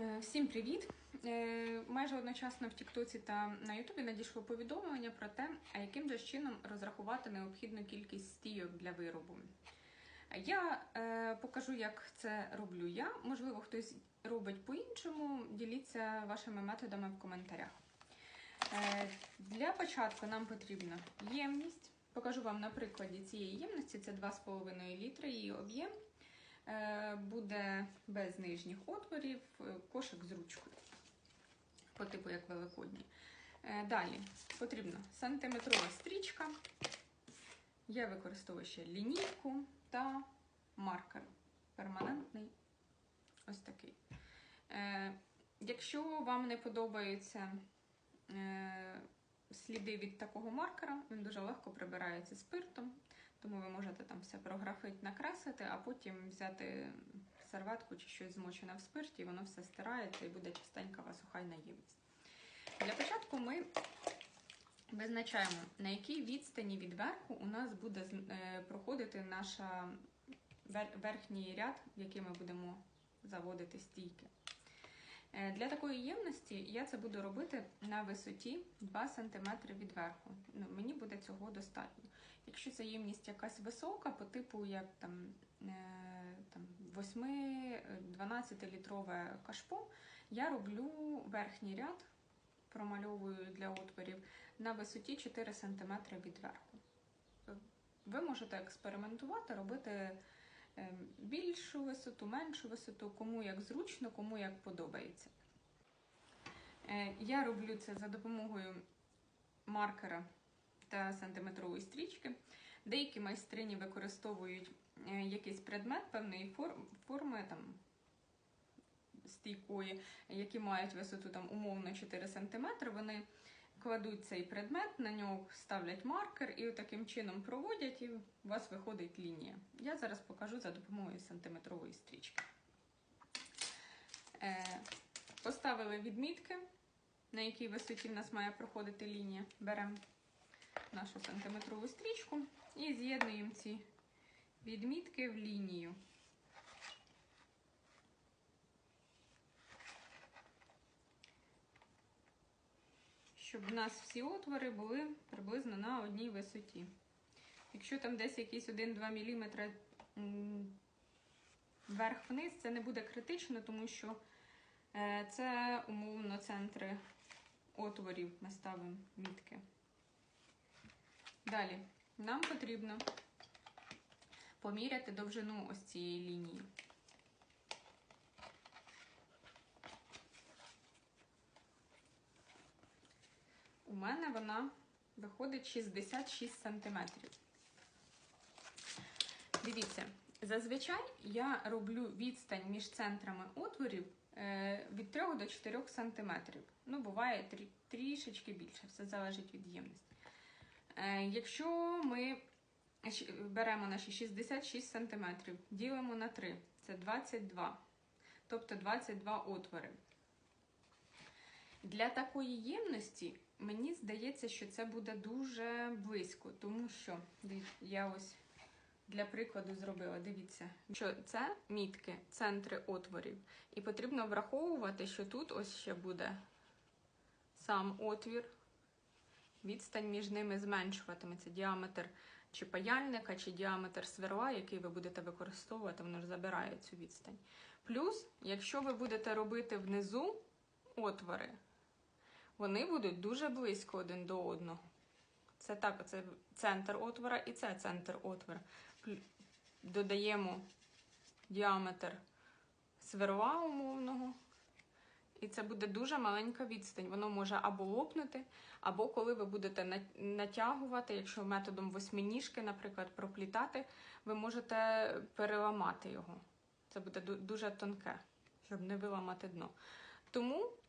Е, Всім привіт! Е, Майже одночасно в Тіктоці та на Ютубі надійшло повідомлення про те, яким же чином розрахувати необхідну кількість стійок для виробу. Я е, покажу, як це роблю я. Можливо, хтось робить по-іншому. Діліться вашими методами в коментарях. Для початку нам потрібна ємність. Покажу вам на прикладі цієї ємності. Це 2,5 літри її об'єм. Е, буде без нижніх отворів, е, кошик з ручкою, по типу як великодній. Е, Далі потрібна сантиметрова стрічка. Я використовую ще лінійку та маркер перманентний. Ось такий. Якщо вам не подобаються сліди від такого маркера, він дуже легко прибирається спиртом. Тому ви можете там все прографити, накреслити, а потім взяти серветку чи щось змочене в спирті, і воно все стирається і буде чистенька вас охайна ємність. Для початку ми визначаємо, на якій відстані від верху у нас буде е, проходити наш верхній ряд, в який ми будемо заводити стійки. Е, Для такої ємності я це буду робити на висоті 2 см від верху. Ну, мені буде цього достатньо. Якщо це ємність якась висока, по типу як там, е, там 8-12 літрове кашпо, я роблю верхній ряд, промальовую для отворів на висоті 4 см від верху. Ви можете експериментувати, робити е, більшу висоту, меншу висоту, кому як зручно, кому як подобається. Е, Я роблю це за допомогою маркера та сантиметрової стрічки. Деякі майстрині використовують е, якийсь предмет певної форми, там, стійкої, які мають висоту там, умовно 4 см. Вони кладуть цей предмет, на нього ставлять маркер і таким чином проводять, і у вас виходить лінія. Я зараз покажу за допомогою сантиметрової стрічки. Е, Поставили відмітки, на якій висоті в нас має проходити лінія. Беремо нашу сантиметрову стрічку і з'єднуємо ці відмітки в лінію. Щоб у нас всі отвори були приблизно на одній висоті. Якщо там десь якісь 1-2 мм вверх-вниз, це не буде критично, тому що е, це умовно центри отворів ми ставимо мітки. Далі нам потрібно поміряти довжину ось цієї лінії. У вона виходить 66 см. Дивіться, зазвичай я роблю відстань між центрами отворів е, від 3 до 4 см. Ну, буває трішечки більше, все залежить від ємності. Е, якщо ми беремо наші 66 см, ділимо на 3, це 22, тобто 22 отвори. Для такої ємності мені здається, що це буде дуже близько, тому що я ось для прикладу зробила, дивіться, що це мітки, центри отворів. І потрібно враховувати, що тут ось ще буде сам отвір відстань між ними зменшуватиметься діаметр чи паяльника, чи діаметр сверла, який ви будете використовувати, воно ж забирає цю відстань. Плюс, якщо ви будете робити внизу отвори, вони будуть дуже близько один до одного. Це так, це центр отвора і це центр отвора. Додаємо діаметр сверла умовного. І це буде дуже маленька відстань. Воно може або лопнути, або коли ви будете натягувати, якщо методом восьминіжки, наприклад, проплітати, ви можете переламати його. Це буде дуже тонке, щоб не виламати дно. Тому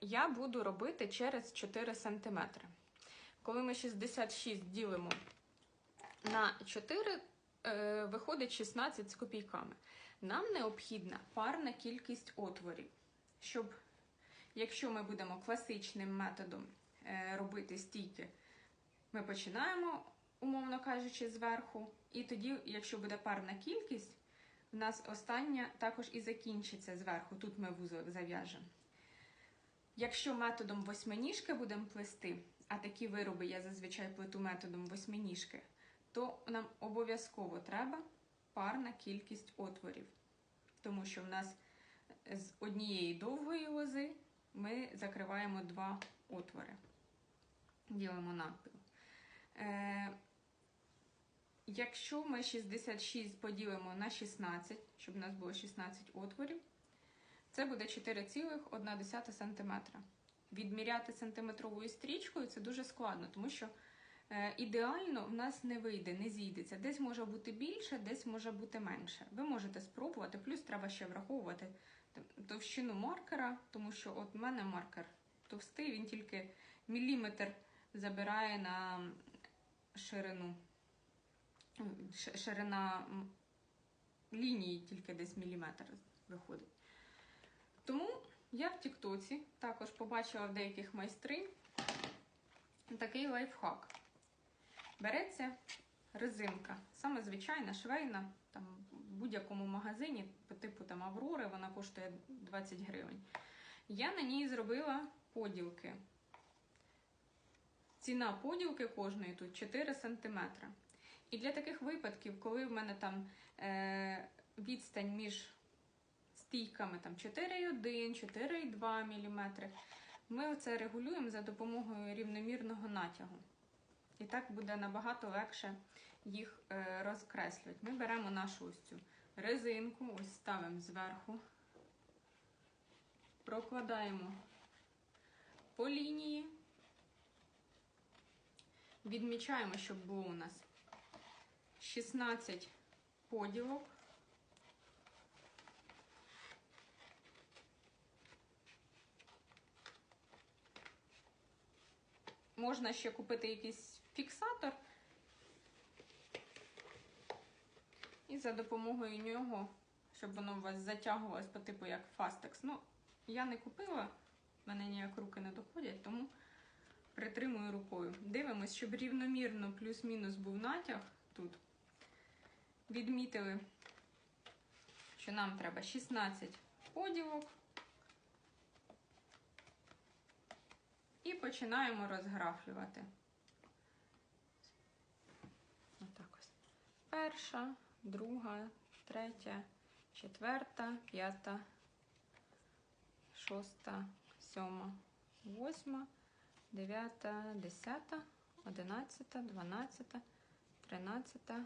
я буду робити через 4 см. Коли ми 66 ділимо на 4, е, виходить 16 з копійками. Нам необхідна парна кількість отворів щоб, якщо ми будемо класичним методом е, робити стійки, ми починаємо, умовно кажучи, зверху, і тоді, якщо буде парна кількість, в нас остання також і закінчиться зверху. Тут ми вузол зав'яжемо. Якщо методом восьминіжки будемо плести, а такі вироби я зазвичай плету методом восьминіжки, то нам обов'язково треба парна кількість отворів. Тому що в нас з однієї довгої лози ми закриваємо два отвори. Ділимо навпіл. Е, якщо ми 66 поділимо на 16, щоб у нас було 16 отворів, це буде 4,1 см. Відміряти сантиметровою стрічкою це дуже складно, тому що е, ідеально в нас не вийде, не зійдеться. Десь може бути більше, десь може бути менше. Ви можете спробувати, плюс треба ще враховувати товщину маркера, тому що от в мене маркер товстий, він тільки міліметр забирає на ширину. Ширина лінії тільки десь міліметр виходить. Я в Тіктоці також побачила в деяких майстринь такий лайфхак. Береться резинка, саме звичайна, швейна, там в будь-якому магазині, типу там Аврори, вона коштує 20 гривень. Я на ній зробила поділки. Ціна поділки кожної тут 4 см. І для таких випадків, коли в мене там е, відстань між стійками там 4,1, 4,2 мм, ми це регулюємо за допомогою рівномірного натягу. І так буде набагато легше їх е, розкреслювати. Ми беремо нашу ось цю резинку, ось ставимо зверху, прокладаємо по лінії, відмічаємо, щоб було у нас 16 поділок. Можна ще купити якийсь фіксатор. І за допомогою нього, щоб воно у вас затягувалось по типу як Fastex. Ну, я не купила, в мене ніяк руки не доходять, тому притримую рукою. Дивимось, щоб рівномірно плюс-мінус був натяг тут. Відмітили, що нам треба 16 поділок. І починаємо розграфлювати. Отак ось. Перша, друга, третя, четверта, п'ята, шоста, сьома, восьма, дев'ята, десята, одинадцята, дванадцята, тринадцята,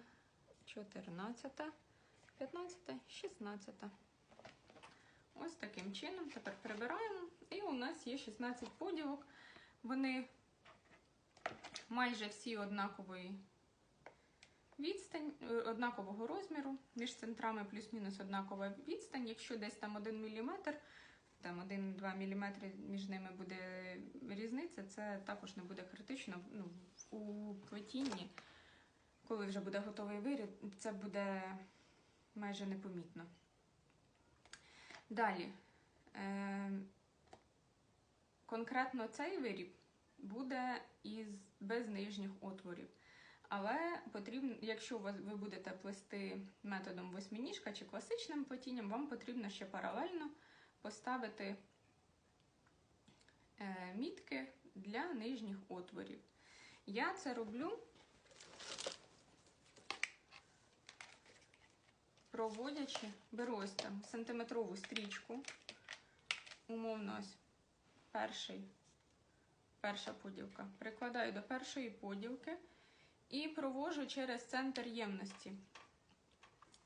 чотирнадцята, п'ятнадцята, шістнадцята. Ось таким чином тепер прибираємо. І у нас є 16 поділок. Вони майже всі однакової відстань, е, однакового розміру, між центрами плюс-мінус однакова відстань. Якщо десь там 1 мм, там 1-2 мм між ними буде різниця, це також не буде критично. Ну, у плетінні, коли вже буде готовий виріб, це буде майже непомітно. Далі. Е, конкретно цей виріб буде із без нижніх отворів. Але потрібно, якщо ви будете плести методом восьминіжка чи класичним плетінням, вам потрібно ще паралельно поставити е, мітки для нижніх отворів. Я це роблю, проводячи, беру ось там сантиметрову стрічку, умовно ось перший, перша поділка. Прикладаю до першої поділки і провожу через центр ємності.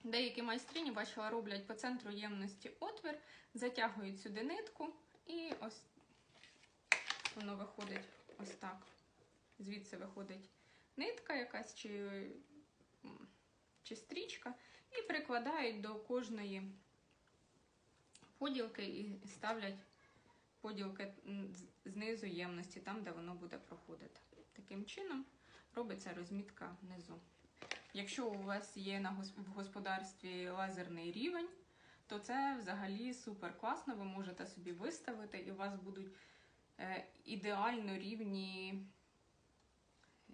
Деякі майстрині, бачила, роблять по центру ємності отвір, затягують сюди нитку, і ось воно виходить ось так. Звідси виходить нитка якась чи, чи стрічка, і прикладають до кожної поділки і ставлять поділки знизу ємності, там, де воно буде проходити. Таким чином робиться розмітка внизу. Якщо у вас є в господарстві лазерний рівень, то це взагалі супер класно. Ви можете собі виставити, і у вас будуть е, ідеально рівні,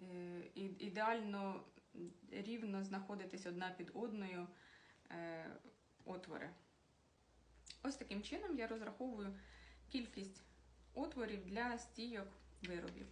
е, ідеально рівно знаходитись одна під одною е, отвори. Ось таким чином я розраховую кількість отворів для стійок виробів.